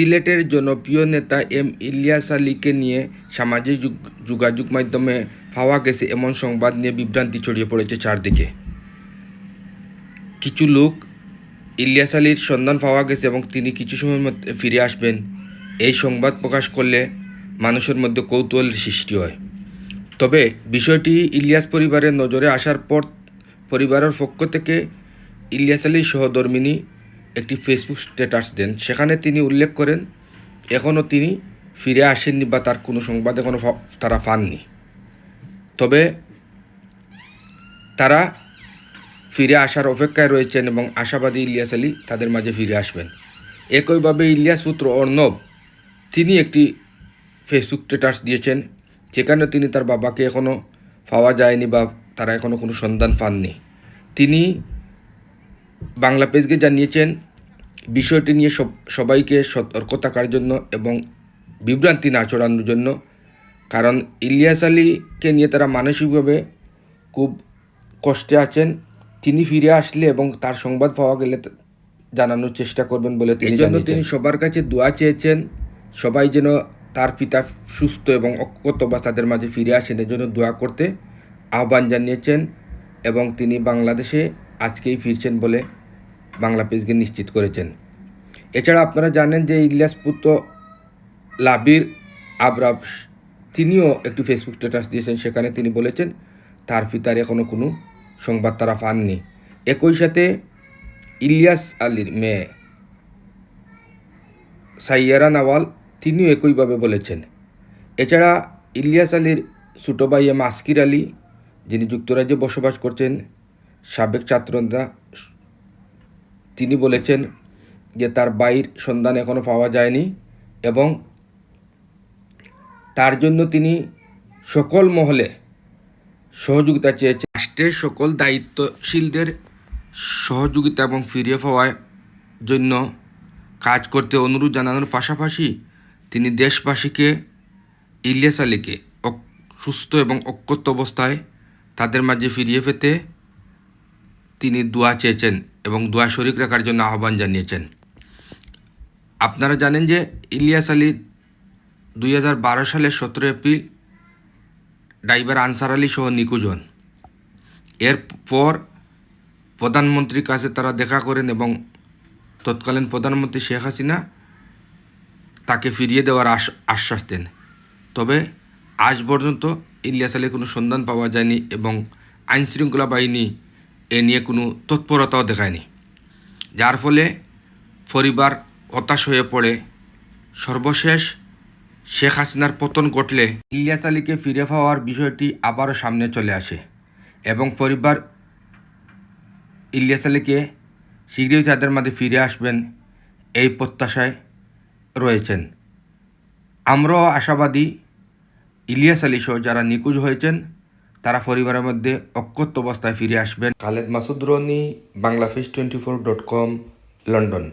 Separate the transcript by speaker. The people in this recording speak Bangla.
Speaker 1: সিলেটের জনপ্রিয় নেতা এম ইলিয়াস আলীকে নিয়ে সামাজিক যোগ- যোগাযোগ মাধ্যমে পাওয়া গেছে এমন সংবাদ নিয়ে বিভ্রান্তি ছড়িয়ে পড়েছে চারদিকে। কিছু লোক ইলিয়াস আলীর সন্ধান পাওয়া গেছে এবং তিনি কিছু সময়ের মধ্যে ফিরে আসবেন। এই সংবাদ প্রকাশ করলে মানুষের মধ্যে কৌতূহল সৃষ্টি হয়। তবে বিষয়টি ইলিয়াস পরিবারের নজরে আসার পর পরিবারের পক্ষ থেকে ইলিয়াস আলীর সহধর্মিনী একটি ফেসবুক স্ট্যাটাস দেন। সেখানে তিনি উল্লেখ করেন এখনও তিনি ফিরে আসেননি বা তার কোনো সংবাদ এখনও তারা পাননি। তবে তারা ফিরে আসার অপেক্ষায় রয়েছেন এবং আশাবাদী ইলিয়াস আলী তাদের মাঝে ফিরে আসবেন। একইভাবে ইলিয়াস পুত্র অর্ণব, তিনি একটি ফেসবুক স্ট্যাটাস দিয়েছেন, যেখানে তিনি তার বাবাকে এখনও পাওয়া যায়নি বা তারা এখনও কোনো সন্ধান পাননি। তিনি বাংলা পেজকে জানিয়েছেন বিষয়টি নিয়ে সব সবাইকে সতর্ক থাকার জন্য এবং বিভ্রান্তি না ছড়ানোর জন্য। কারণ ইলিয়াস আলীকে নিয়ে তারা মানসিকভাবে খুব কষ্টে আছেন। তিনি ফিরে আসলে এবং তার সংবাদ পাওয়া গেলে জানানোর চেষ্টা করবেন বলে তিনি জন্য তিনি সবার কাছে দোয়া চেয়েছেন সবাই যেন তার পিতা সুস্থ এবং অক্ষত বা তাদের মাঝে ফিরে আসেন এজন্য দোয়া করতে আহ্বান জানিয়েছেন এবং তিনি বাংলাদেশে আজকেই ফিরছেন বলে বাংলা পেজকে নিশ্চিত করেছেন। এছাড়া আপনারা জানেন যে ইলিয়াস পুত্র লাবির আবরাব তিনিও একটি ফেসবুক স্ট্যাটাস দিয়েছেন, সেখানে তিনি বলেছেন, তার পিতার এখনও কোনো সংবাদ তারা পাননি। একই সাথে ইলিয়াস আলীর মেয়ে সাইয়ারা নাওয়াল তিনিও একইভাবে বলেছেন। এছাড়া ইলিয়াস আলীর ছোটো ভাই মাস্কির আলী, যিনি যুক্তরাজ্যে বসবাস করছেন, সাবেক ছাত্রনেতা তিনি বলেছেন যে তার বাইর সন্ধান এখনও পাওয়া যায়নি এবং তার জন্য তিনি সকল মহলে সহযোগিতা চেয়েছেন। রাষ্ট্রের সকল দায়িত্বশীলদের সহযোগিতা এবং ফিরিয়ে পাওয়ার জন্য কাজ করতে অনুরোধ জানানোর পাশাপাশি তিনি দেশবাসীকে, ইলিয়াস আলীকে সুস্থ এবং অক্ষত অবস্থায় তাদের মাঝে ফিরিয়ে পেতে তিনি দোয়া চেয়েছেন। এবং দোয়া শরিক রাখার জন্য আহ্বান জানিয়েছেন। আপনারা জানেন যে ইলিয়াস আলী দুই হাজার বারো সালের সতেরো এপ্রিল ড্রাইভার আনসার আলী সহ নিখোঁজ হন। এরপর প্রধানমন্ত্রীর কাছে তারা দেখা করেন এবং তৎকালীন প্রধানমন্ত্রী শেখ হাসিনা তাকে ফিরিয়ে দেওয়ার আশ- আশ্বাস দেন। তবে আজ পর্যন্ত ইলিয়াস আলীর কোনো সন্ধান পাওয়া যায়নি এবং আইনশৃঙ্খলা বাহিনী এ নিয়ে কোনো তৎপরতাও দেখায়নি। যার ফলে পরিবার হতাশ হয়ে পড়ে। সর্বশেষ শেখ হাসিনার পতন ঘটলে ইলিয়াস আলীকে ফিরে পাওয়ার বিষয়টি আবারও সামনে চলে আসে এবং পরিবার ইলিয়াস আলীকে শীঘ্রই তাদের মাঝে ফিরে আসবেন এই প্রত্যাশায় রয়েছেন। আমরাও আশাবাদী ইলিয়াস আলী সহ যারা নিখোঁজ হয়েছেন তারা পরিবারের মধ্যে অক্ষত অবস্থায় ফিরে আসবেন। Khaled Masud Roni বাংলাফিস twenty four dot com, London.